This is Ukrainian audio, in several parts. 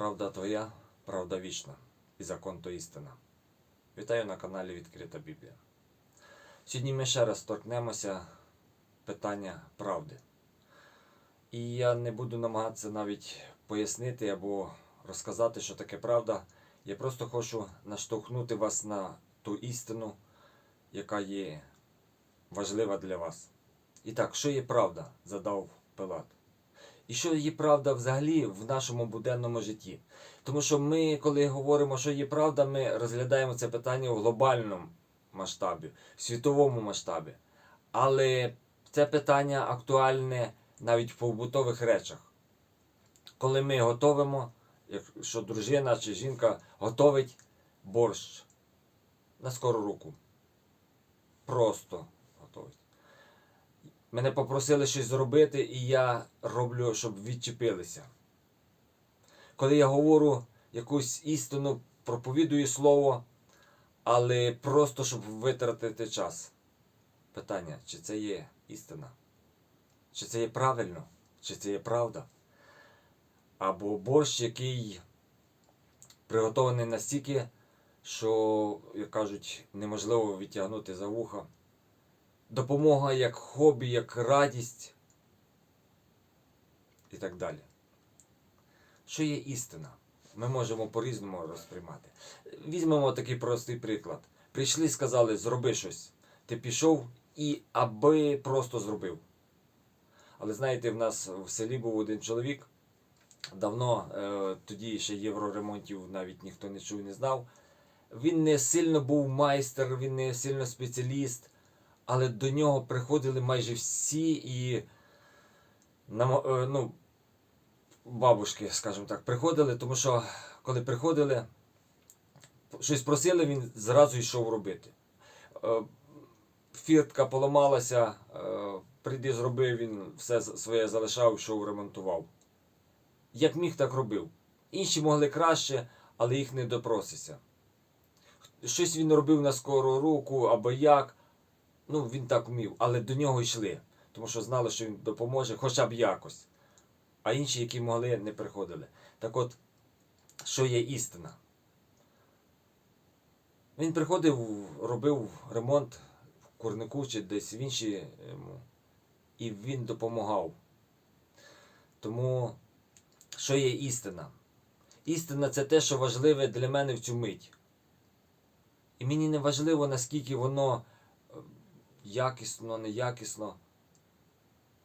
Правда твоя, правда вічна, і закон то істина. Вітаю на каналі Відкрита Біблія. Сьогодні ми ще раз торкнемося питання правди. І я не буду намагатися навіть пояснити або розказати, що таке правда. Я просто хочу наштовхнути вас на ту істину, яка є важлива для вас. І так, що є правда? задав Пилат. І що є правда взагалі в нашому буденному житті? Тому що ми, коли говоримо, що є правда, ми розглядаємо це питання в глобальному масштабі, в світовому масштабі. Але це питання актуальне навіть в побутових речах. Коли ми готовимо, якщо дружина чи жінка готовить борщ на скору руку. Просто готовить. Мене попросили щось зробити, і я роблю, щоб відчепилися. Коли я говорю якусь істину, проповідую слово, але просто щоб витратити час. Питання, чи це є істина? Чи це є правильно? Чи це є правда? Або борщ, який приготований настільки, що, як кажуть, неможливо відтягнути за вуха допомога як хобі, як радість і так далі. Що є істина? Ми можемо по-різному розприймати. Візьмемо такий простий приклад. Прийшли, сказали, зроби щось. Ти пішов і аби просто зробив. Але знаєте, в нас в селі був один чоловік. Давно, е, тоді ще євроремонтів навіть ніхто не чув, не знав. Він не сильно був майстер, він не сильно спеціаліст але до нього приходили майже всі і е, ну, бабушки, скажімо так, приходили, тому що коли приходили, щось просили, він зразу йшов робити. Е, Фіртка поламалася, е, прийди зробив, він все своє залишав, йшов ремонтував. Як міг, так робив. Інші могли краще, але їх не допросися. Щось він робив на скору руку або як. Ну, він так вмів, але до нього йшли, тому що знали, що він допоможе хоча б якось. А інші, які могли, не приходили. Так от, що є істина? Він приходив, робив ремонт в курнику чи десь в інші, ем, і він допомагав. Тому, що є істина? Істина це те, що важливе для мене в цю мить. І мені не важливо, наскільки воно якісно, неякісно.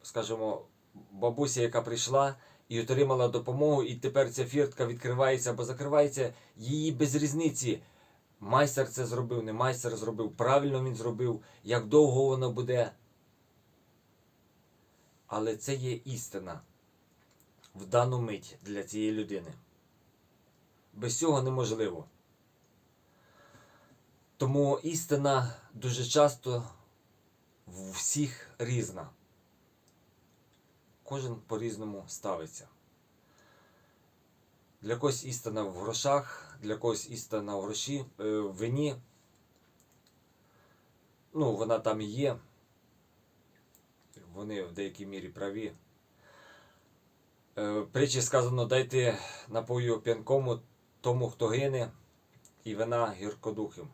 Скажімо, бабуся, яка прийшла і отримала допомогу, і тепер ця фіртка відкривається або закривається, її без різниці. Майстер це зробив, не майстер зробив, правильно він зробив, як довго воно буде. Але це є істина в дану мить для цієї людини. Без цього неможливо. Тому істина дуже часто всіх різна. Кожен по-різному ставиться. Для когось істина в грошах, для когось істина в гроші, е, в вині. Ну, вона там і є. Вони в деякій мірі праві. Е, Притчі сказано, дайте напою п'янкому тому, хто гине, і вина гіркодухим.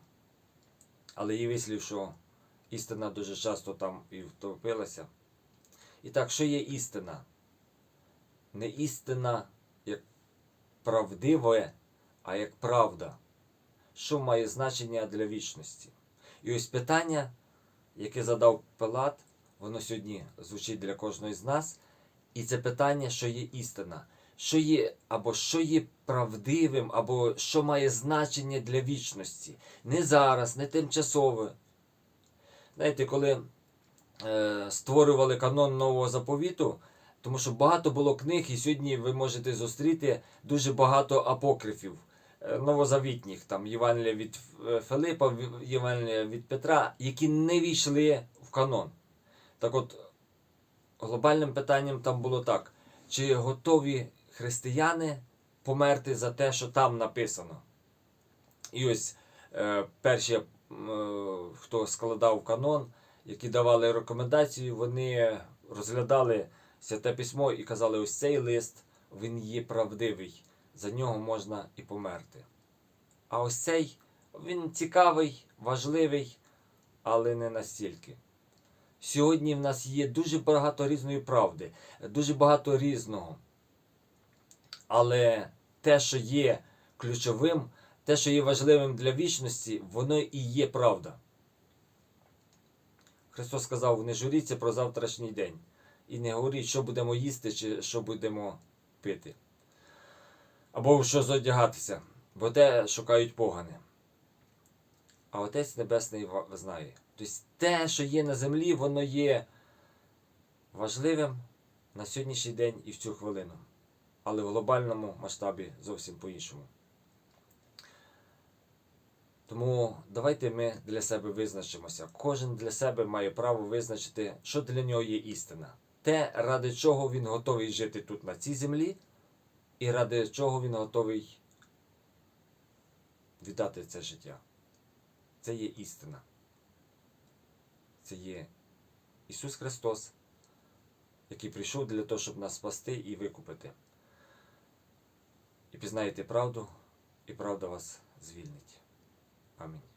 Але є вислів, що істина дуже часто там і втопилася. І так, що є істина? Не істина як правдиве, а як правда, що має значення для вічності. І ось питання, яке задав Пилат, воно сьогодні звучить для кожного з нас. І це питання, що є істина, що є або що є правдивим, або що має значення для вічності. Не зараз, не тимчасове. Знаєте, коли е, створювали канон нового заповіту, тому що багато було книг, і сьогодні ви можете зустріти дуже багато апокрифів, е, новозавітніх, там Євангелія від е, Филипа, Євангелія від Петра, які не війшли в канон. Так от, глобальним питанням там було так: чи готові християни померти за те, що там написано? І ось е, перші, хто складав канон, які давали рекомендацію, вони розглядали святе письмо і казали, ось цей лист він є правдивий. за нього можна і померти. А ось цей він цікавий, важливий, але не настільки. Сьогодні в нас є дуже багато різної правди, дуже багато різного. Але те, що є ключовим, те, що є важливим для вічності, воно і є правда. Христос сказав: не журіться про завтрашній день і не говоріть, що будемо їсти чи що будемо пити. Або що зодягатися, бо те шукають погани. А Отець Небесний знає. Тобто те, що є на землі, воно є важливим на сьогоднішній день і в цю хвилину. Але в глобальному масштабі зовсім по-іншому. Тому давайте ми для себе визначимося. Кожен для себе має право визначити, що для нього є істина. Те, ради чого він готовий жити тут на цій землі, і ради чого він готовий віддати це життя. Це є істина. Це є Ісус Христос, який прийшов для того, щоб нас спасти і викупити. І пізнаєте правду, і правда вас звільнить. Amém.